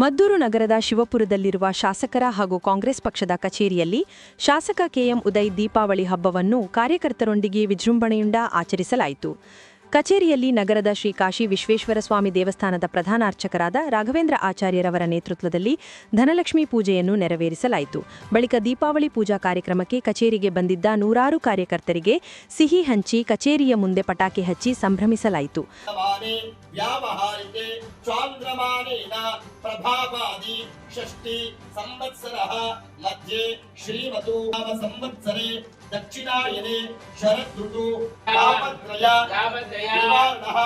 ಮದ್ದೂರು ನಗರದ ಶಿವಪುರದಲ್ಲಿರುವ ಶಾಸಕರ ಹಾಗೂ ಕಾಂಗ್ರೆಸ್ ಪಕ್ಷದ ಕಚೇರಿಯಲ್ಲಿ ಶಾಸಕ ಕೆಎಂ ಉದಯ್ ದೀಪಾವಳಿ ಹಬ್ಬವನ್ನು ಕಾರ್ಯಕರ್ತರೊಂದಿಗೆ ವಿಜೃಂಭಣೆಯಿಂದ ಆಚರಿಸಲಾಯಿತು. ಕಚೇರಿಯಲ್ಲಿ ನಗರದ ಶ್ರೀ ಕಾಶಿ ವಿಶ್ವೇಶ್ವರ ಸ್ವಾಮಿ ದೇವಸ್ಥಾನದ ಪ್ರಧಾನ ಅರ್ಚಕರಾದ ರಾಘವೇಂದ್ರ ಆಚಾರ್ಯರವರ ನೇತೃತ್ವದಲ್ಲಿ ಧನಲಕ್ಷ್ಮಿ ಪೂಜೆಯನ್ನು ನೆರವೇರಿಸಲಾಯಿತು. ಬಳಿಕ ದೀಪಾವಳಿ ಪೂಜಾ ಕಾರ್ಯಕ್ರಮಕ್ಕೆ ಕಚೇರಿಗೆ ಬಂದಿದ್ದ ನೂರಾರು ಕಾರ್ಯಕರ್ತರಿಗೆ ಸಿಹಿ ಹಂಚಿ ಕಚೇರಿಯ ಮುಂದೆ ಪಟಾಕಿ ಹಚ್ಚಿ ಸಂಭ್ರಮಿಸಲಾಯಿತು. व्याख्याने व्यावहारिके स्वान्द्रमानेन प्रभावादि षष्टि संवत्सरः मध्ये श्रीमतो नाम संवत्सरे दक्षिणायने शरदृतु यावत्रया निवारणः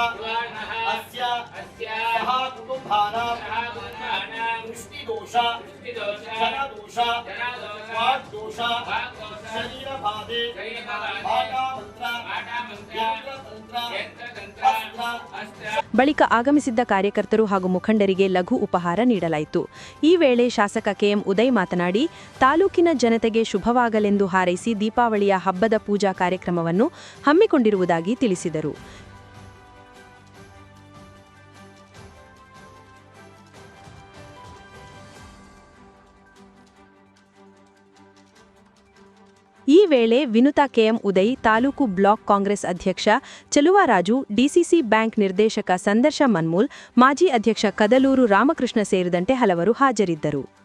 अस्य सः कुटुम्बानां दृष्टिदोष शरदोष वाग्दोष शरीरभागे भागामन्त्र यन्त्रतन्त्र ಬಳಿಕ ಆಗಮಿಸಿದ್ದ ಕಾರ್ಯಕರ್ತರು ಹಾಗೂ ಮುಖಂಡರಿಗೆ ಲಘು ಉಪಹಾರ ನೀಡಲಾಯಿತು. ಈ ವೇಳೆ ಶಾಸಕ ಕೆಎಂ ಉದಯ್ ಮಾತನಾಡಿ, ತಾಲೂಕಿನ ಜನತೆಗೆ ಶುಭವಾಗಲೆಂದು ಹಾರೈಸಿ ದೀಪಾವಳಿಯ ಹಬ್ಬದ ಪೂಜಾ ಕಾರ್ಯಕ್ರಮವನ್ನು ಹಮ್ಮಿಕೊಂಡಿರುವುದಾಗಿ ತಿಳಿಸಿದರು. ಈ ವೇಳೆ ವಿನುತಾ ಕೆಎಂ ಉದಯ್, ತಾಲೂಕು ಬ್ಲಾಕ್ ಕಾಂಗ್ರೆಸ್ ಅಧ್ಯಕ್ಷ ಚಲುವರಾಜು, ಡಿಸಿಸಿ ಬ್ಯಾಂಕ್ ನಿರ್ದೇಶಕ ಸಂದರ್ಶ ಮನ್ಮೂಲ್, ಮಾಜಿ ಅಧ್ಯಕ್ಷ ಕದಲೂರು ರಾಮಕೃಷ್ಣ ಸೇರಿದಂತೆ ಹಲವರು ಹಾಜರಿದ್ದರು.